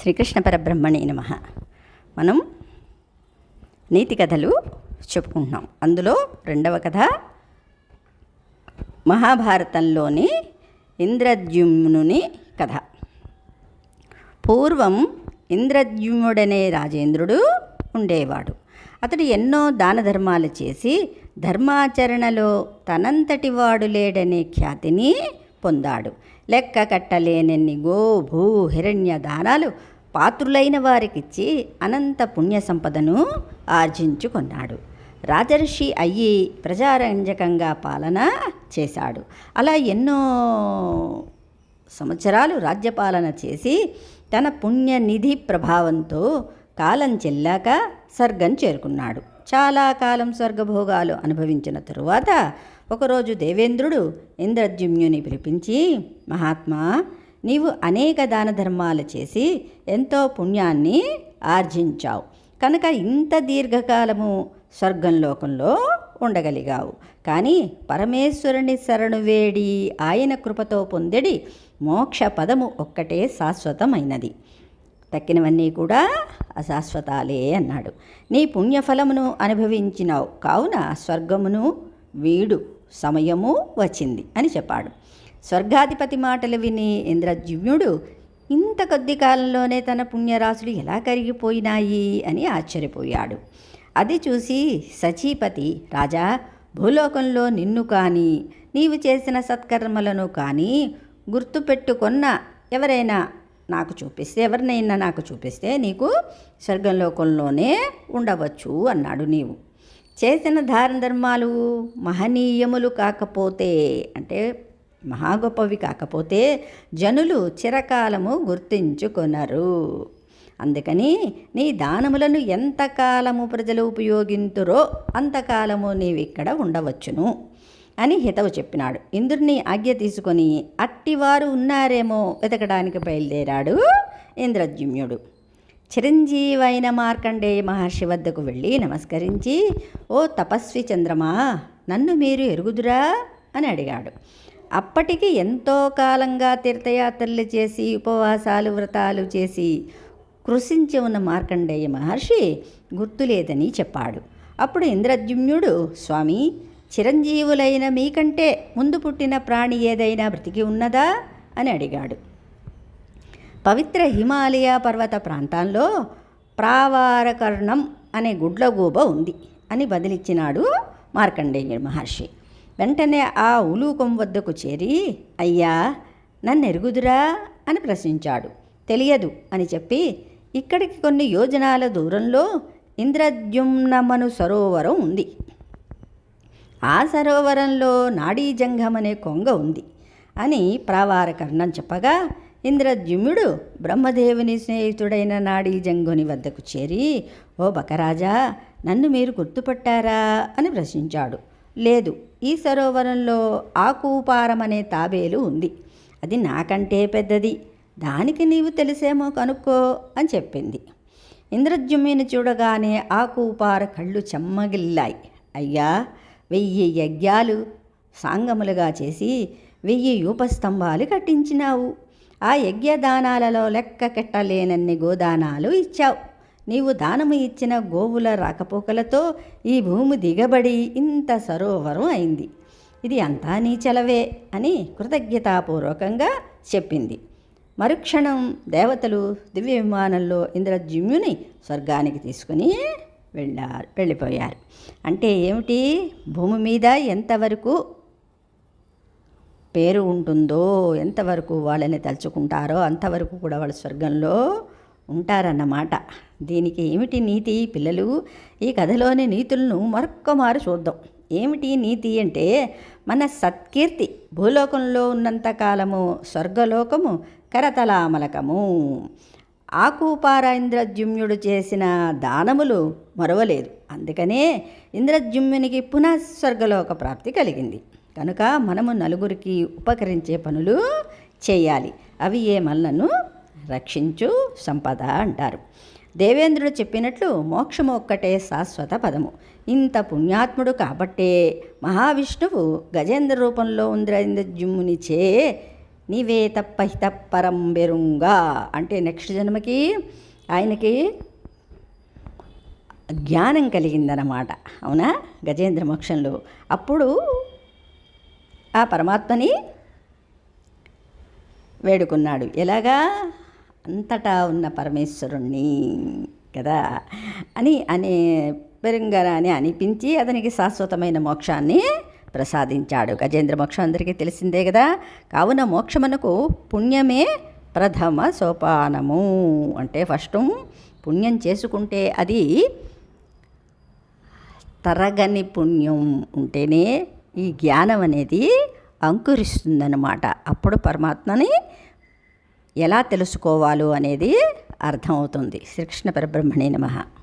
శ్రీకృష్ణ పరబ్రహ్మణే నమ. మనం నీతి కథలు చెప్పుకుంటున్నాం. అందులో రెండవ కథ మహాభారతంలోని ఇంద్రద్యుమ్నుని కథ. పూర్వం ఇంద్రద్యుమ్నుడనే రాజేంద్రుడు ఉండేవాడు. అతడు ఎన్నో దాన ధర్మాలు చేసి ధర్మాచరణలో తనంతటి వాడు లేడనే ఖ్యాతిని పొందాడు. లెక్క కట్టలేనన్ని గో భూ హిరణ్య దానాలు పాత్రులైన వారికిచ్చి అనంత పుణ్య సంపదను ఆర్జించుకున్నాడు. రాజర్షి అయ్యి ప్రజారంజకంగా పాలన చేశాడు. అలా ఎన్నో సంవత్సరాలు రాజ్యపాలన చేసి తన పుణ్యనిధి ప్రభావంతో కాలం చెల్లాక స్వర్గం చేరుకున్నాడు. చాలా కాలం స్వర్గభోగాలు అనుభవించిన తరువాత ఒకరోజు దేవేంద్రుడు ఇంద్రజుమ్యుని పిలిపించి మహాత్మా నీవు అనేక దాన ధర్మాలు చేసి ఎంతో పుణ్యాన్ని ఆర్జించావు. కనుక ఇంత దీర్ఘకాలము స్వర్గంలోకంలో ఉండగలిగావు. కానీ పరమేశ్వరుని శరణు వేడి ఆయన కృపతో పొందెడి మోక్ష పదము ఒక్కటే శాశ్వతమైనది. తక్కినవన్నీ కూడా అశాశ్వతాలే అన్నాడు. నీ పుణ్యఫలమును అనుభవించినావు. కావున స్వర్గమును వీడు సమయము వచ్చింది అని చెప్పాడు. స్వర్గాధిపతి మాటలు విని ఇంద్రజివ్యుడు ఇంత కొద్ది కాలంలోనే తన పుణ్యరాశులు ఎలా కరిగిపోయినాయి అని ఆశ్చర్యపోయాడు. అది చూసి సచీపతి రాజా భూలోకంలో నిన్ను కానీ నీవు చేసిన సత్కర్మలను కానీ గుర్తుపెట్టుకున్న ఎవరైనా నాకు చూపిస్తే ఎవరినైనా నాకు చూపిస్తే నీకు స్వర్గంలోకంలోనే ఉండవచ్చు అన్నాడు నీవు. చేసిన దాన ధర్మాలు మహనీయములు కాకపోతే అంటే మహా గొప్పవి కాకపోతే జనులు చిరకాలము గుర్తించుకొనరు. అందుకని నీ దానములను ఎంతకాలము ప్రజలు ఉపయోగింతురో అంతకాలము నీవిక్కడ ఉండవచ్చును. అని హితవు చెప్పినాడు. ఇంద్రుని ఆజ్ఞ తీసుకొని అట్టివారు ఉన్నారేమో వెతకడానికి బయలుదేరాడు ఇంద్రద్యుమ్యుడు చిరంజీవైన మార్కండేయ మహర్షి వద్దకు వెళ్ళి నమస్కరించి ఓ తపస్వి చంద్రమా నన్ను మీరు ఎరుగుదురా? అని అడిగాడు. అప్పటికి ఎంతో కాలంగా తీర్థయాత్రలు చేసి ఉపవాసాలు వ్రతాలు చేసి కృషించి ఉన్న మార్కండేయ మహర్షి గుర్తులేదని చెప్పాడు. అప్పుడు ఇంద్రద్యుమ్నుడు స్వామి చిరంజీవులైన మీకంటే ముందు పుట్టిన ప్రాణి ఏదైనా బ్రతికి ఉన్నదా? అని అడిగాడు. పవిత్ర హిమాలయ పర్వత ప్రాంతాల్లో ప్రావారకర్ణం అనే గుడ్లగూబ ఉంది అని బదిలిచ్చినాడు మార్కండేయ మహర్షి. వెంటనే ఆ ఉలూకం వద్దకు చేరి అయ్యా నన్ను ఎరుగుదురా అని ప్రశ్నించాడు. తెలియదు అని చెప్పి ఇక్కడికి కొన్ని యోజనాల దూరంలో ఇంద్రద్యుమ్నమను సరోవరం ఉంది. ఆ సరోవరంలో నాడీజంఘం అనే కొంగ ఉంది అని ప్రావారకర్ణం చెప్పగా ఇంద్రద్యుమ్యుడు బ్రహ్మదేవుని స్నేహితుడైన నాడీజంగుని వద్దకు చేరి ఓ బకరాజా నన్ను మీరు గుర్తుపట్టారా? అని ప్రశ్నించాడు. లేదు ఈ సరోవరంలో ఆకూపారం అనే తాబేలు ఉంది. అది నాకంటే పెద్దది. దానికి నీవు తెలిసేమో కనుక్కో అని చెప్పింది. ఇంద్రద్యుమ్ని చూడగానే ఆకూపార కళ్ళు చెమ్మగిల్లాయి. అయ్యా వెయ్యి యజ్ఞాలు సాంగములుగా చేసి వెయ్యి యూపస్తంభాలు కట్టించినావు. ఆ యజ్ఞదానాలలో లెక్క కెట్టలేనన్ని గోదానాలు ఇచ్చావు. నీవు దానము ఇచ్చిన గోవుల రాకపోకలతో ఈ భూమి దిగబడి ఇంత సరోవరం అయింది. ఇది అంతా నీ చలవే అని కృతజ్ఞతాపూర్వకంగా చెప్పింది. మరుక్షణం దేవతలు దివ్య విమానంలో ఇంద్రజిమ్యుని స్వర్గానికి తీసుకుని వెళ్ళారు వెళ్ళిపోయారు. అంటే ఏమిటి? భూమి మీద ఎంతవరకు పేరు ఉంటుందో ఎంతవరకు వాళ్ళని తలుచుకుంటారో అంతవరకు కూడా వాళ్ళు స్వర్గంలో ఉంటారన్నమాట. దీనికి ఏమిటి నీతి? పిల్లలు ఈ కథలోని నీతులను మరొక్క మారు చూద్దాం. ఏమిటి నీతి అంటే మన సత్కీర్తి భూలోకంలో ఉన్నంత కాలము స్వర్గలోకము కరతలామలకము. ఆకూపార ఇంద్రజుమ్యుడు చేసిన దానములు మరవలేదు. అందుకనే ఇంద్రజుమ్యునికి పునః స్వర్గలోక ప్రాప్తి కలిగింది. కనుక మనము నలుగురికి ఉపకరించే పనులు చేయాలి. అవి ఏ మనలను రక్షించు సంపద అంటారు. దేవేంద్రుడు చెప్పినట్లు మోక్షము ఒక్కటే శాశ్వత పదము. ఇంత పుణ్యాత్ముడు కాబట్టే మహావిష్ణువు గజేంద్ర రూపంలో ఇంద్రజిమ్మునిచే నీవే తప్పహిత హిత అంటే నెక్స్ట్ జన్మకి ఆయనకి జ్ఞానం కలిగిందన్నమాట. అవునా? గజేంద్ర మోక్షంలో. అప్పుడు ఆ పరమాత్మని వేడుకున్నాడు. ఎలాగా? అంతటా ఉన్న పరమేశ్వరుణ్ణి కదా అని అనే పెరుంగర అని అనిపించి అతనికి శాశ్వతమైన మోక్షాన్ని ప్రసాదించాడు. గజేంద్ర మోక్షం అందరికీ తెలిసిందే కదా కావున మోక్షమునకు పుణ్యమే ప్రథమ సోపానము. అంటే ఫస్ట్ పుణ్యం చేసుకుంటే అది తరగని పుణ్యం ఉంటేనే ఈ జ్ఞానం అనేది అంకురిస్తుందన్నమాట. అప్పుడు పరమాత్మని ఎలా తెలుసుకోవాలో అనేది అర్థమవుతుంది. శ్రీకృష్ణ పరబ్రహ్మణే నమః.